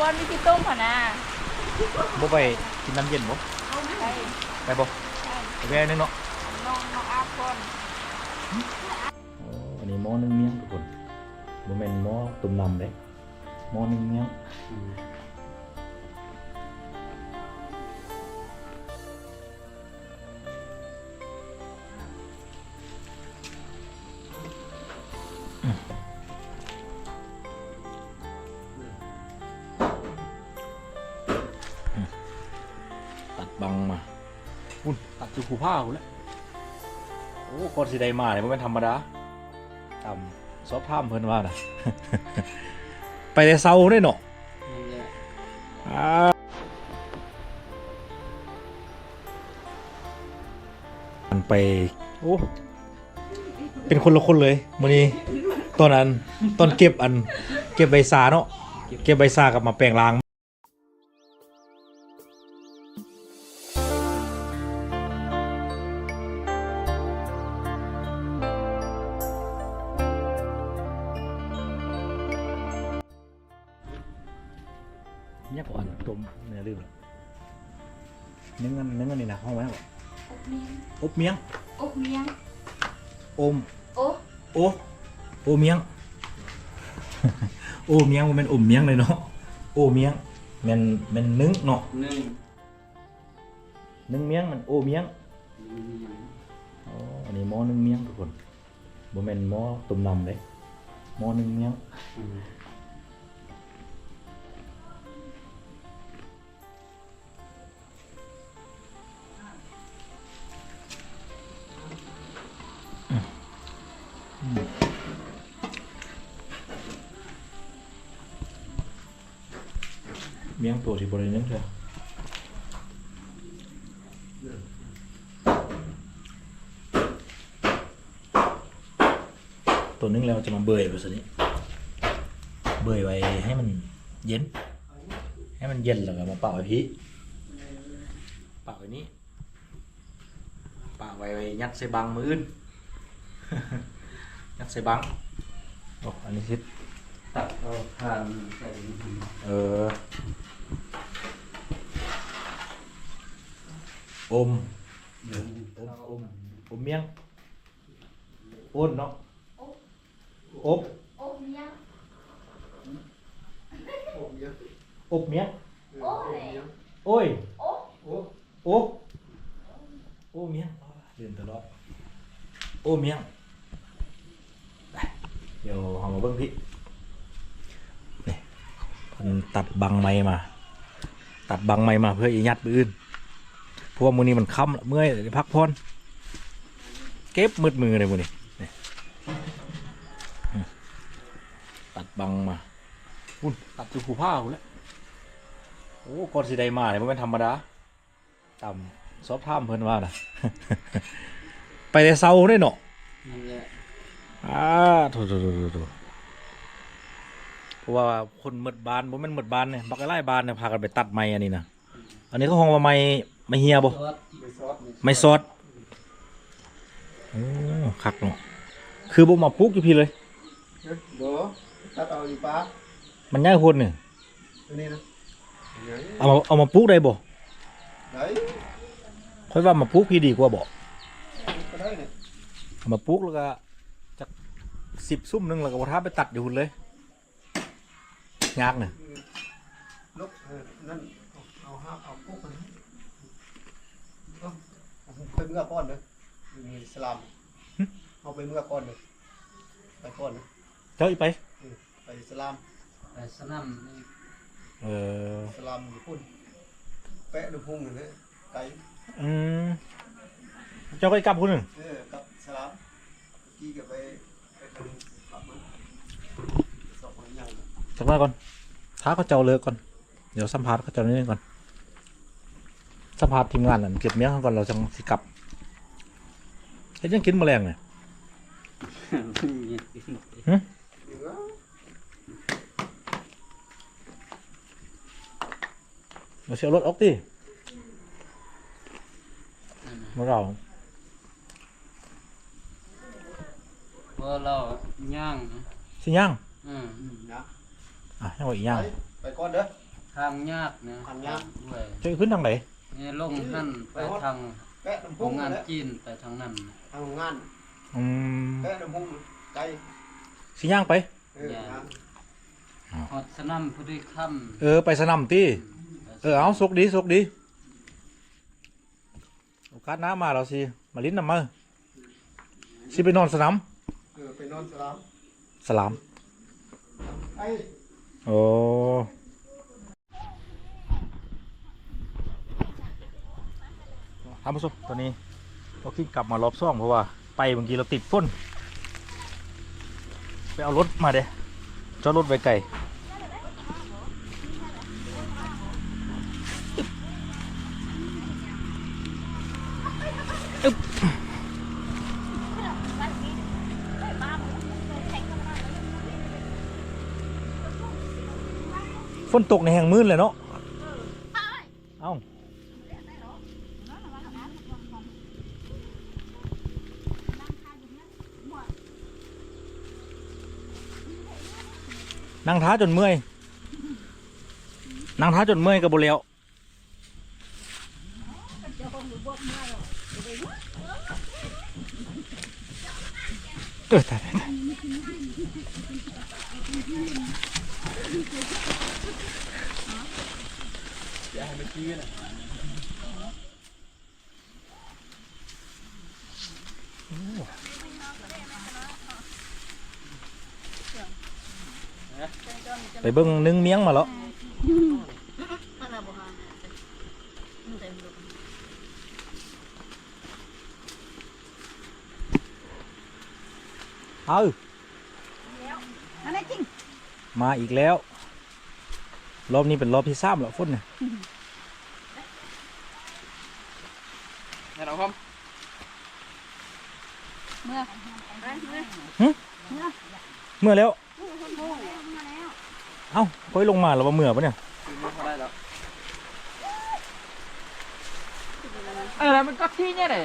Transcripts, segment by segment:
บอลมีที่ต้มผ่านะบ่ไปกินน้ำเย็นบ่ไปไปบ่ไปแวนึงเนาะน้องน้องอาบอนอันนี้หม้อนึ่งเมียงทุกคนบ่แม่นหม้อต้มน้ำเด้หม้อนึ่งเมียง ผ้าหูแล้วโอ้ก่อนสิได้มาเนี่ยบ่แม่นธรรมดาตามซอบถามเพิ่นว่าน่ะไปแต่เช้าเด้เนาะนั่นแหละอ่ามันไปโอ้เป็นคนละคนเลยมื้อนี้ตอนอันตอนเก็บอัน เก็บใบซาเนาะเก็บใบซากลับมาแปลงล้าง เนี่ยก่อนต้มเนื้อลืมแล้วเนื้อเงินเนื้อเงินนี่นะห้องไว้บ่อบเมียงอบเมียงอบเมียงอมโอ้โอโอเมียง โอเมียงมันเป็นอมเมียงเลยเนาะโอเมียงแมันแมันนึ่งเนาะหนึ่งนึ่งเมียงมันโอเมียงมีอย่างอ๋ออันนี้หม้อนึ่งเมียงทุกคนบ่แม่นหม้อต้มน้ำเลยหม้อนึ่งเมียง อืม มียงตัวที่บริเวณนั้นเถอะตัวนึงแล้วจะมาเบยไปสินี้เบยไว้ให้มันเย็น ให้มันเย็นแล้วก็มาเป่าไว้พี่เป่าไว้นี้เป่าไว้ไว้ยัดใส่บังมืออื่น ยัดใส่บังโอ้อันนี้ทิศ ตัดเอาทานใส่เออ อม เดี๋ยวอมอมอมเมียงอ้นเนาะอบอบเมียงอบเมียงโอ้ยโอ้ยโอ้อบโอ้เมียงเรียนตลอดโอ้เมียงไปเดี๋ยวเอามาเบิ้งพี่นี่ เพิ่นตัดบังไม้มา ตัดบังไม้มาเพื่ออียัดไปอื่นเพราะว่ามือนี้มันค่ำละเมื่อยได้พักผ่อนเก็บมืดมือเลยมือนี้นี่อืมตัดบังมาอุ้นตัดจุคูผ้าหูแล้วโอ้ก่อนสิได้มาเนี่ยมันเป็นธรรมดาตามซอบถามเพิ่นว่าน่ะไปแต่เช้าได้เนาะนั่นแหละอ่าโถโถโถโถโถเพ ราะว่าคนหมดบานบ่แม่นหมดบานเนี่ยบักไล่บานเนี่ยพากันไปตัดไม้อันนี้นะอันนี้เขาห้องว่าไม้ไม้เฮียบ่ซอสไปซอสนี่ไม้ซอสโอ้คักเนาะคือบ่มาปลูกอยู่พี่เลยเดี๋ยวตัดเอาอยู่ป้ามันง่ายคนนี่ตัวนี้นะไหนเอามาเอามาปลูกได้บ่ไหนค่อยว่ามาปลูกพี่ดีกว่าบ่ก็ได้เนี่ยเอามาปลูกแล้วก็จักสิบซุ่มหนึงแล้วก็บ่ท้าไปตัดอยู่หุ่นเลย ยากเนี่ยลบเออนั่นเอาเอาห้าเอาพวกมันเอาเอาไปเมื่อก้อนเลยมีอิสลามเอาไปเมื่อก้อนเลยไปก้อนนะเจ้าอีไป ไปอิสลามไปสนามนี่เอออิสลามอยู่พุ่นแปะดูพุ่งเลยไกลอืมเจ้าก็อีกลับพุ่นหนึ่งเออกับอิสลามกี่กับไปไปทางขับมันสองคน ยังสักหน่อยก่อนท้าเขาเจ้าเลิกก่อน เดี๋ยวสัมภาษณ์เขาเจ้านิดนึงก่อน สัมภาษณ์ทีมงานนั่นเก็บเมียเขาก่อนเราจังสิกลับเฮ็ดยังกินแมลงเนี่ยเหลือเราเชียวรถออกดิมาเราเพราะเราย่างสิย่างอืมนะ อะย่างไว้อีกย่างไปไปก้อนเด้อ ทางยากนะทางยาก ด้วยจะขึ้นทางไหนนี่ลงนั่นไปทางแปะน้ำโรพุงงงานและจีนไปทางนั้นทางโรงงานอืมแปะน้ำพุงไกลสิย่างไป เออนะฮอดสนามพุทธิค่ำเออไปสนามตีเออเอาสุกดีสุกดีโอกาสหน้ามาเราสิมาลิ้นนำมาสิไปนอนสนามเออไปนอนสลามสลามไอ้ โอ้ท่านผู้ชมตอนนี้เราขึ้นกลับมารอบซ่องเพราะว่าไปบางทีเราติดฝนไปเอารถมาเด้จอดรถไว้ไกล นตกในแห่งมืดเลยเนาะเอ้านั่งท้าจนเมื่อยนั่งท้าจนเมื่อยกับบเลียวเออตายตาย ไปเบิ่งนึ่งเมียงมาแล้วเอาอันนี้จริง มาอีกแล้ว รอบนี้เป็นรอบที่สามแล้วฝนเนี่ยให้เราครับเมื่อไปเมื่อเมื่อแล้ว เอ้าค่อยลงมาแล้วว่าเมื่อปะเนี่ยได้แล้วเออมันก็ที่เนี่ยเลย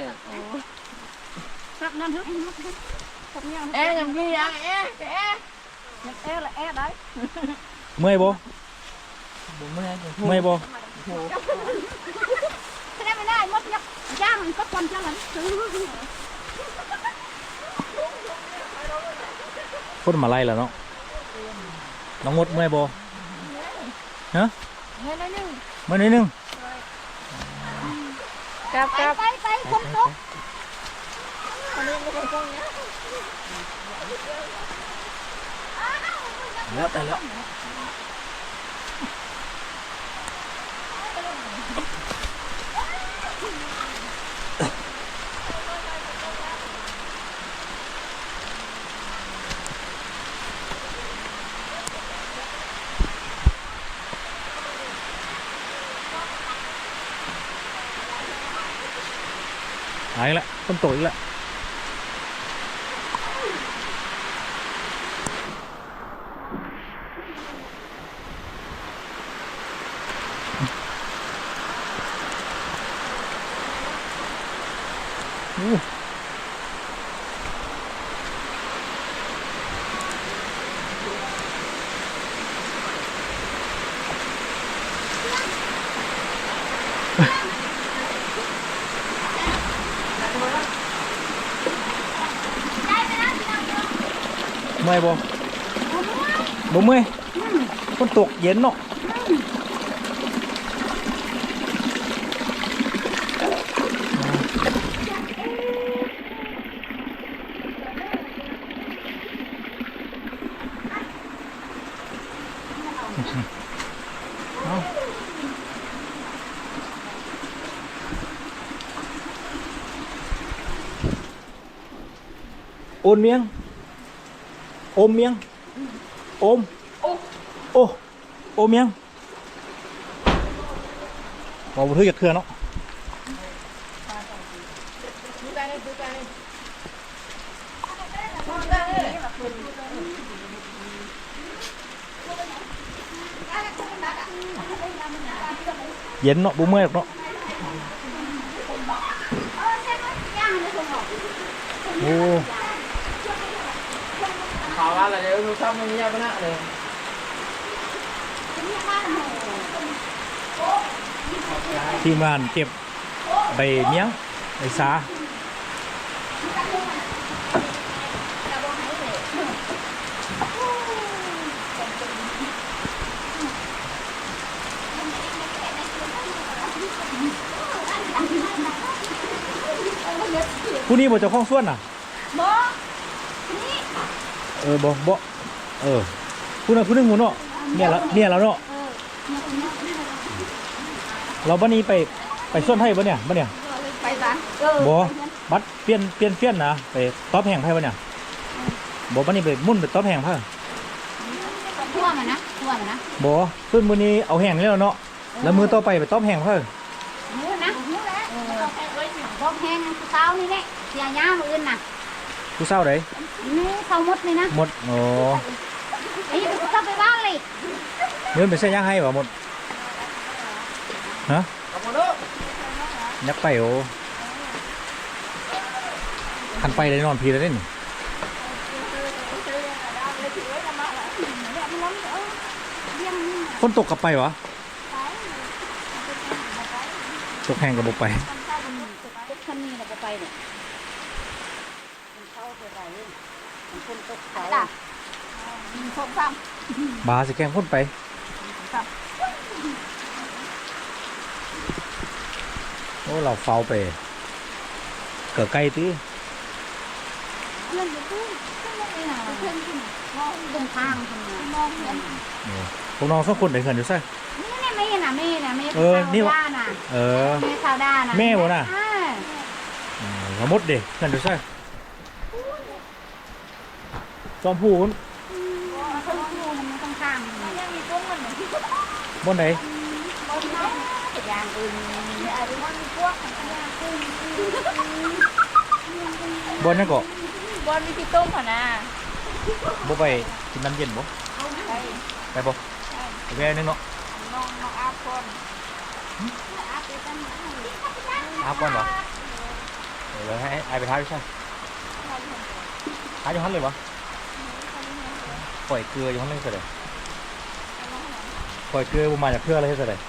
ครับนั่นฮึครับเนี่ยเอ๊ะยังมียังเอ๊ะเอ๊ะยังเอ๊ะละเอ๊ะ ได้เมื่อยบ่บุ้มเมื่อยเมื่อยบ่แสดงไม่ได้มดยักย่างมันก็คนจังนั้นฝนมาไล่ แล้วเนาะ น้องมดเมื่อยบ่ เฮ้ยนั่นนึง เมื่อยนิดนึง กับกับไปไปคนตก แล้วแต่แล้ว หายละต้นโตอีกละ อู้เมื่อยบ่บ่เมื่อยฝนตก เอาโอนเมียง โอมเมียง โอม โอ้ โอมเมียง บอกว่าเธอจากเครือเนาะ เย็นเนาะบุ้มเมื่อยเนาะโอ้ข่าวว่าอะไรเดี๋ยวดูซ้ำมันเงียบไปนะเลยเนี่ยบ้านหนูทีมงานเก็บใบเมี้ยงใบสา ผู้นี้บ่เจ้าของสวนน่ะ บ่นี่เออบ่บ่เออผู้นั้นผู้หนึงหมู่เนาะเนี่ยละเนี่ยแล้วเนาะ เออเนี่ยเนี่ยเนี่ยเราบัดนี้ไปไปส่วนไทยบ่เนี่ยบ่เนี่ยไปซะเออบ่บัดเปลี่ยนเปลี่ยนเปลี่ยนนะไปตอบแห่งไผบ่เนี่ยบ่บัดนี้ไปมุ่นไปตอบแห่งไผทั่วมันนะทั่วมันนะบ่ส่วนมื้อนี้เอาแห่งนี่แล้วเนาะ แล้วมื้อต่อไปไปตอบแห่งไผหูนะหูแล้วเออบอกแห้งคือเช้านี่แหละ เสียยามื้ออื่นน่ะผู้สาวใดนี่เขาหมดนี่นะหมดโอ้ไอ้นี่ก็ไปบ้านเลยเงินไปใช้ยังให้บ่หมดฮะเอาหมดแล้วยักไปโอ้คันไปได้นอนพีแล้วเด้นี่ฝนตกกลับไปวะตกแห้งกับบ่ไป ทุกคันนี้เราไปเนี่ยมันเข้าไปไหนมัน คนตกเขาล่ะมีสองสามบาสิแกงพ่นไปครับโอ้เราเฝ้าไป เกิดไกลตีเพื่อนอยู่ตู้เพื่อนเองนะเพื่อนที่มองตรงทางทำไมมองเห็นพวกน้องสองคนได้เหินอยู่ใช่นี่นี่ไม่นะไม่นะไม่เออนี่วะ ด้านะเออ ไม่ซาวด้านะแม่บ่น่ะ อ่า อืมสมมติเด็กเหินอยู่ใช่ จอมพูนคนดูมันไม่ต้องข้ามยังมีกุ้งมันเหมือนที่บนไหนบนน้ำอย่างอื่นอะไรมันพวกอย่างอื่นบนนั่นก็บอลมีที่ต้มผ่ะนะบ่ไปกินน้ำเย็นบ่ไปไปบ่ไปแว่นึงเนาะน้องน้องอาคนอาบก่อนเหรอเดี๋ยวให้ไอไปท้าอยู่ใช่ท้าอยู่หันเลยวะ ปล่อยเกลืออยู่หันเลยเสร็จเลยปล่อยเกลือบ่มาจากเพื่ออะไรเสร็จเลย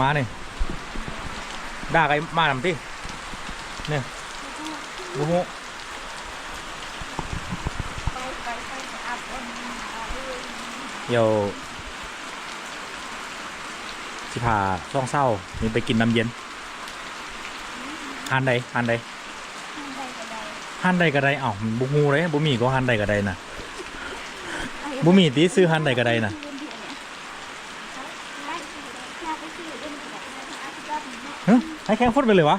มาเนี่ยด่าไอ้มาทำที่เนี่ยบูฮูไปไปไปอาคนเดี๋ยวสิพาช่องเศร้านี่ไปกินน้ำเย็นหันใดหันใด หันใดก็ได้เอ้าบุฮูเลยบุมีก็หันใดก็ได้นะบุมีตีซื้อหันใดก็ได้นะฮะให้แข่งฟุตไปเลยวะ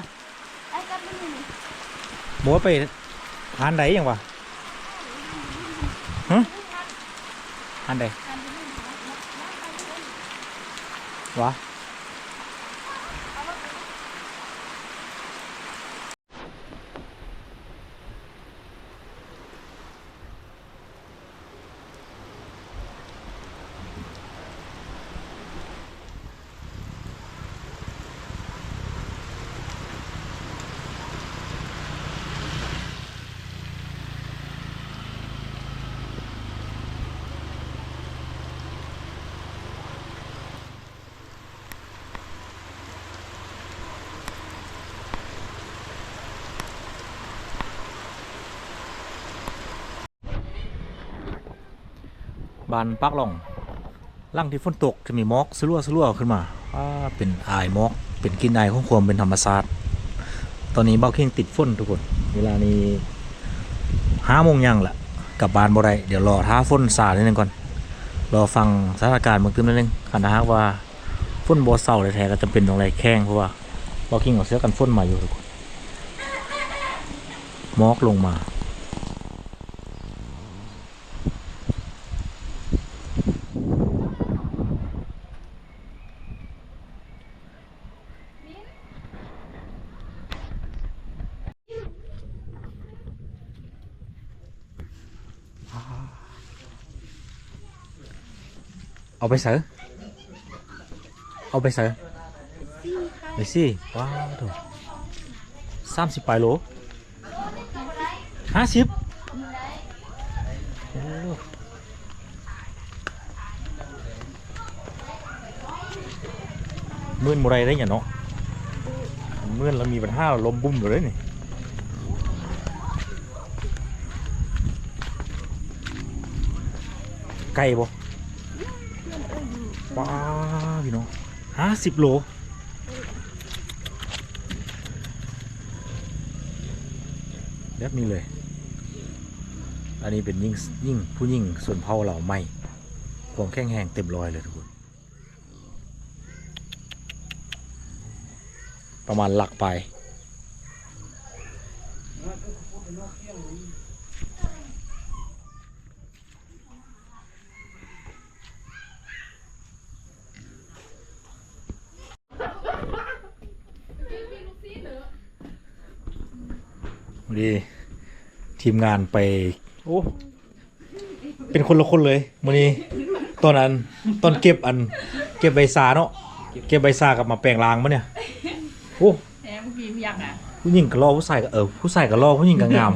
บอกว่าไปหันใดยังวะฮะหันใดวะ บานปักหล่องล่างที่ฝนตกจะมีมอกสลัวสลัวขึ้นมาอ่าเป็นอายมอก เป็นกินอายของความเป็นธรรมชาติตอนนี้เบ้าเข่งติดฝนทุกคน เวลานี้ห้าโมงยังแหละกลับบ้านบ่ได้เดี๋ยวรอท้าฝนซานิดนึงก่อน รอฟังสถานการณ์เมืองตื้นนิดนึงคันนะฮะว่าฝนบ่เศร้าแท้ๆก็จะเป็นตรงไรแข้งเพราะว่าเบ้าเข่งเอาเสื้อกันฝนมาอยู่ทุกคนมอกลงมา เอาไปเสือเอาไปเสือไปสิว้าวถูกสามสิบปลายโลห้าสิบมื่นบ่ได้ได้หยังเนาะมื่นแล้วมีปัญหาลมบุ้มอยู่เลยนี่ไก่บ่ ป้าพี่น้องห้าสิบโลแบบนี้เลย อันนี้เป็นยิ่งยิ่งผู้ยิ่งส่วนเผาเหล่าไม่ความแข็งแรงเต็มรอยเลยทุกคน ประมาณหลักไป ดี ทีมงานไป โอ้เป็นคนละคนเลยมื้อนี้ตอนนั้นตอนเก็บอัน เก็บใบซาเนาะเก็บใบซากับมาแปลงรางมะเนี่ยโอ้แหมเมื่อกี้มียังอะผู้หญิงก็รอผู้ชายก็เออผู้ชายก็รอผู้หญิงก็งาม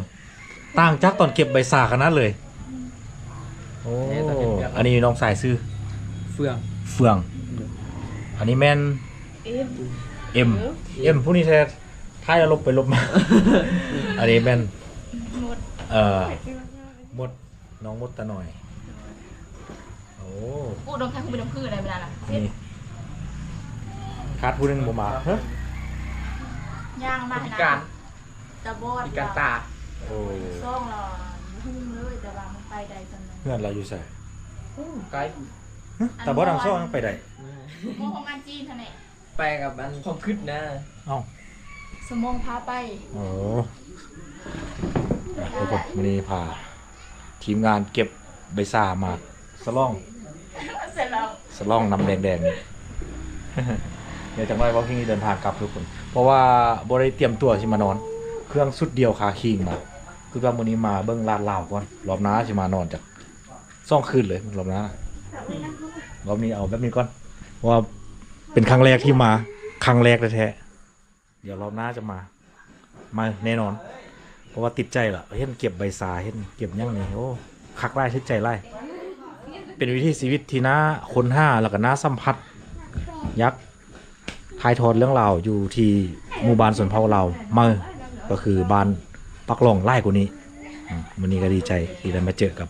ต่างจากตอนเก็บใบซาขนาดเลยโอ้อันนี้น้องสายซื้อเฟืองเฟือง อันนี้แม่นเอ็มเอ็มผู้นี้แท้ท้ายแล้วลบไปลบมา อันนี้แม่น เอ่อมดน้องมดตะหน่อย โอ้กูโดนแค่คุณเป็นน้ำพืชอะไรไม่ได้ล่ะนี่คาดผู้หนึงบ่มาเฮ้ยย่างมาพินะการจะบอดพิการตาโอ้ซ่องเราหุ้มเลยแต่ว่ามันไปใดจังเลยเพื่อนเราอยู่ใส่ไกลแต่บ่ดังซ้อยังไปได้โมของงานจีนท่านเนี่ยไปกับมันความคืดนะเอ้าสมองพาไปโอ้อะ ทุกคนวันนี้พาทีมงานเก็บใบซ่ามาสล่องเสร็จแล้วสล่องน้ำแดงๆนี่เดี๋ยวจังไรว่าที่นี่เดินทางกลับทุกคน เพราะว่าบริเตรียมตัวสิมานอน เครื่องสุดเดียวคาคิงมาคือว่าวันนี้มาเบิ้งลาดลาวก่อนรอบหน้าสิมานอนจากซ่องคืนเลยรอบหน้ารอบนี้เอาแบบนี้ก่อนเพราะว่าเป็นครั้งแรกที่มา ครั้งแรกแท้ๆเดี๋ยวรอบหน้าจะมา มาแน่นอนเพ ราะว่าติดใจล่ะเห็นเก็บใบสาเห็นเก็บยังนี่โอ้คักไล่ทิดใจไล่เป็นวิธีชีวิตที่น่าค้นห้าแล้วก็น่าสัมผัส ยักษ์ทายทอดเรื่องราวอยู่ที่หมู่บ้านสวนเผาเราเมื่อก็คือบ้านปักหลองไล่กว่านี้วันนี้ก็ดีใจที่ได้มาเจอกับ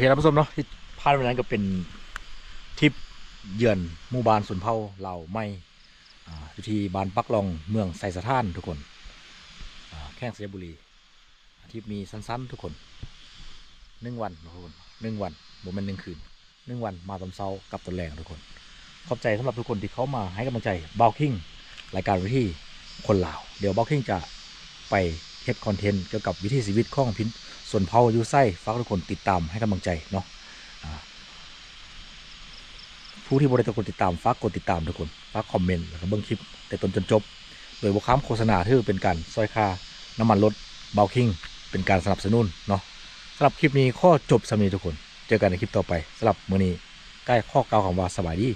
เคท่านผู้ชมเนาะที่พานวันนั้นก็เป็นทริปเยือนหมู่บ้านสุนเผาเหล่าไม่อยู่ที่บ้านปักลองเมืองไซสะท่านทุกคนแข้งเสียบุรีทริปมีสั้นๆ ทุกคนหนึ่งวันทุกคนหนึ่งวันโมเมนหนึ่งคืนหนึ่งวันมาตอนเช้ากับตอนแรงทุกคน ขอบใจสำหรับทุกคนที่เขามาให้กำลังใจบ u วคิงรายการวิธีคนลาว เดี๋ยวบ u วคิงจะไป เฮ็ดคอนเทนต์เกี่ยวกับวิถีชีวิตของพินส่วนเผายูไส้ฝากทุกคนติดตามให้กำลังใจเนาะผู้ที่บริจาคกดติดตามฝากกดติดตามทุกคนฝากคอมเมนต์แล้วก็เบิ่งคลิป แต่ต้นจนจบ โดยบุค้ามโฆษณาที่เป็นการซอยค่าน้ำมันรถเบลคิงเป็นการสนับสนุนเนาะสำหรับคลิปนี้ข้อจบสำนีทุกคน เจอกันในคลิปต่อไปสำหรับมื้อนี้ใกล้ข้อเก่าวคำว่าสบายดี